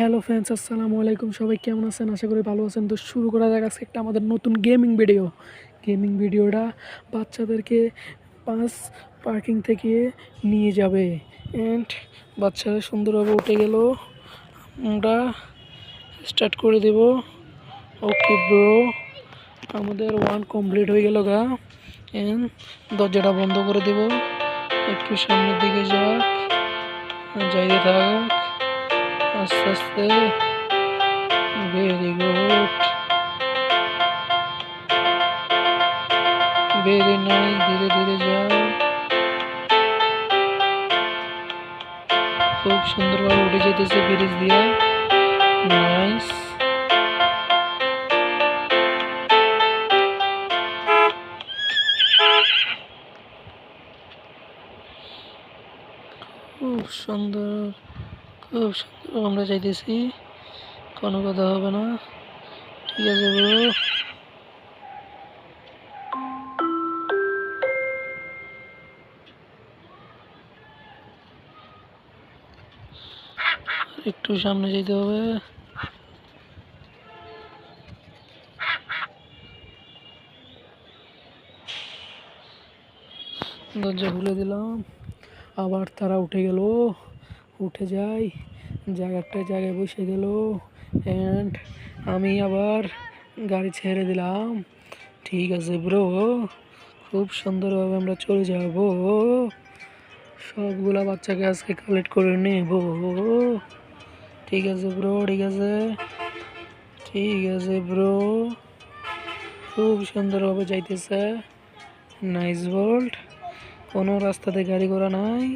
Hello friends, আসসালামু আলাইকুম। সবাই কেমন আছেন? আশা করি ভালো আছেন। তো শুরু করা যাক আজকে একটা আমাদের নতুন গেমিং ভিডিও গেমিং ভিডিওটা বাচ্চাদেরকে পাঁচ পার্কিং থেকে নিয়ে যাবে। অ্যান্ড বাচ্চারা সুন্দরভাবে উঠে গেল। আমরা স্টার্ট করে দেব। ওকে ব্রো আমাদের ওয়ান কমপ্লিট হয়ে গেল গা। অ্যান্ড দরজাটা বন্ধ করে দেব। একটু সামনের দিকে যাক। যাইতে থাক। আস্তে আস্তে ভেরি গুড ভেরি নাইস ধীরে ধীরে যাও খুব সুন্দরভাবে উঠে যেতেছে ব্রিজ দিয়া নাইস খুব সুন্দর খুব সুন্দর আমরা চাইতেছি কোনো কথা হবে না। ঠিক আছে ব্রো একটু সামনে যেতে হবে। দরজা খুলে দিলাম। আবার তারা উঠে গেল। উঠে যাই। জায়গাটা জায়গায় বসে গেল অ্যান্ড আমি আবার গাড়ি ছেড়ে দিলাম। ঠিক আছে ব্রো খুব সুন্দরভাবে আমরা চলে যাব। সবগুলা বাচ্চাকে আজকে কালেক্ট করে নেব। ঠিক আছে ব্রো ঠিক আছে? ঠিক আছে ব্রো খুব সুন্দরভাবে যাইতেছে। নাইস বোল্ট কোনো রাস্তাতে গাড়ি ঘোড়া নাই।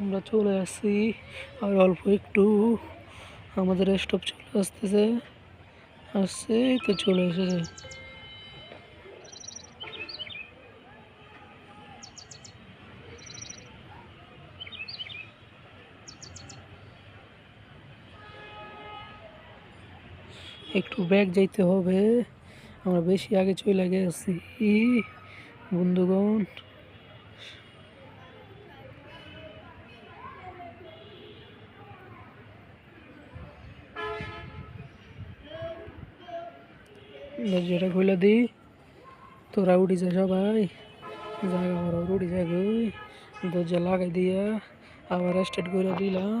আমরা চলে আসছি আর অল্প একটু আমাদের স্টপ চলে আসতেছে। আসছে তো চলে এসেছে। একটু ব্যাগ যাইতে হবে। আমরা বেশি আগে চলে গেছি, বন্ধুগণ। দরজাটা খুলে দিই তোরা উঠি যা সবাই। জায়গা আমার উঠি যা দরজা লাগাই দিয়া। আবার স্টার্ট করে দিলাম।